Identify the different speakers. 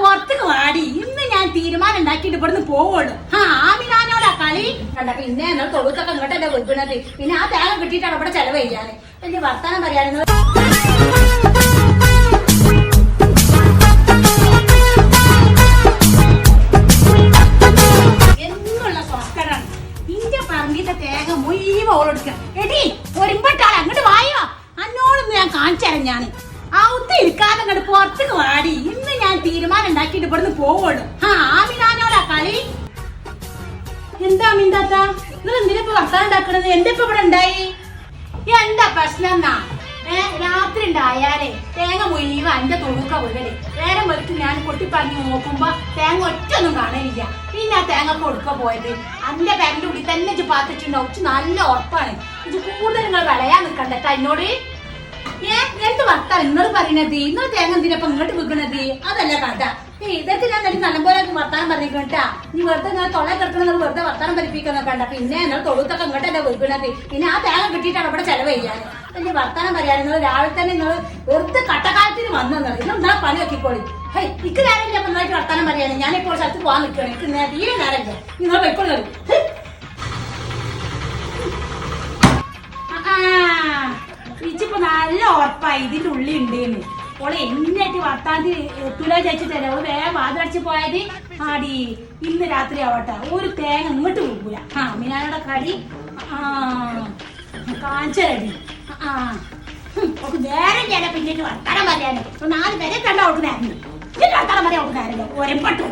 Speaker 1: പുറത്തേക്ക് വാടി. ഇന്ന് ഞാൻ തീരുമാനം ഉണ്ടാക്കിയിട്ട് ഇവിടുന്ന് പോവുള്ളൂ. ആ ആമിനാനോടാ കളി. കണ്ട പിന്നെ എന്നാൽ തൊഴുത്തൊക്കെ ഇങ്ങോട്ടല്ലേ വെക്കണത് പിന്നെ ആ തേങ്ങ കിട്ടിയിട്ടാണ് ഇവിടെ ചെലവ് ചെയ്യാന് വലിയ വർത്താനം പറയാനെന്ന് എന്നുള്ള സ്വസ്ഥരാണ് ഇന്റെ പറമ്പിത്തെ തേങ്ങ മുഴുവൻ ഓളെടുക്കുക എടി ഒരുമ്പട്ടാൾ അങ്ങോട്ട് വായോ. അന്നോടൊന്ന് ഞാൻ കാണിച്ചു ഞാൻ ഔത്ത് ഇരിക്കാതെ അങ്ങോട്ട് പുറത്തേക്ക് വാടി. ഞാൻ തീരുമാനം ഉണ്ടാക്കിയിട്ട് ഇവിടുന്ന് പോവുള്ളൂ. ആ ആമിനാനോടാ കളി. എന്താ മിണ്ടാത്ത? നിങ്ങൾ എന്തിനാ വർത്താനം ഉണ്ടാക്കണത്? എന്റെ ഇപ്പൊ ഇവിടെ ഉണ്ടായി? എന്താ പ്രശ്നം എന്നാ? രാത്രി ഉണ്ടായാലേ തേങ്ങ മുഴുവൻ എന്റെ തൊഴുക്ക വീടൽ. നേരം വെളുത്ത് ഞാൻ പൊട്ടിപ്പറഞ്ഞ് നോക്കുമ്പോ തേങ്ങ ഒറ്റൊന്നും കാണാനില്ല പിന്നെ ആ തേങ്ങ കൊടുക്ക പോയത്. അന്റെ പേരന്റെ കൂടി തന്നെ ഇജ്ജ് പാത്തിട്ടുണ്ടാവും. നല്ല ഉറപ്പാണ്. ഇത് കൂടുതൽ നിങ്ങൾ വിളയാൻ നിൽക്കണ്ടെ എന്നോട്. ഏ എന്ത് വർത്താനം? നിങ്ങൾ പറയണത്? നിങ്ങൾ തേങ്ങ എന്തിനപ്പൊ ഇങ്ങോട്ട് വിൽക്കണത്? അതല്ല കഥ. ഇതൊക്കെ ഞാൻ തന്നെ നല്ലപോലെ വർത്താനം പറഞ്ഞിട്ടാ നീ വെറുതെ ഇങ്ങനെ തൊള്ള കിടക്കണത് വെറുതെ വർത്താനം പഠിപ്പിക്കുന്ന കണ്ട പിന്നെ നിങ്ങൾ തൊഴുത്തൊക്കെ ഇങ്ങോട്ടല്ലേ വിൽക്കണത്? പിന്നെ ആ തേങ്ങ കിട്ടിയിട്ടാണ് ഇവിടെ ചെലവ് ചെയ്യാൻ വലിയ വർത്താനം പറയാൻ നിങ്ങൾ രാവിലെ തന്നെ നിങ്ങൾ വെറുതെ കട്ടക്കാലത്തിന് വന്നത് ഇന്നെന്താ പണി വെക്കിക്കോളി ഹൈ ഇക്ക് നേരമില്ല അപ്പൊ നന്നായിട്ട് വർത്താനം പറയാൻ ഞാനിപ്പോൾ സ്ഥലത്ത് പോകാൻ നിൽക്കുകയാണ്. ഇക്ക് തീരെ നേരമില്ല. നിങ്ങൾ പോയിക്കോളി ഇതിന്റെ ഉള്ളി ഉണ്ടേന്ന്. ഓളെ എന്നായിട്ട് വർത്താനത്തിൽ എത്തൂല ചേച്ചിട്ടല്ലേ ഓൾ വേഗം വാതിലടിച്ച് പോയത്. ആടി ഇന്ന് രാത്രി ആവട്ടെ. ഒരു തേങ്ങ ഇങ്ങോട്ട് പോകൂല ആ മിനാനോടെ കടി. ആ കാഞ്ചരടി ആ വേറെ ഞാൻ പിന്നീട് വർത്താനം പറയാനോ. നാല് പേരെ കണ്ട ഇത് വർത്താനം പറയാൻ ഓട്ടുന്നായിരുന്നു ഒരമ്പട്ടു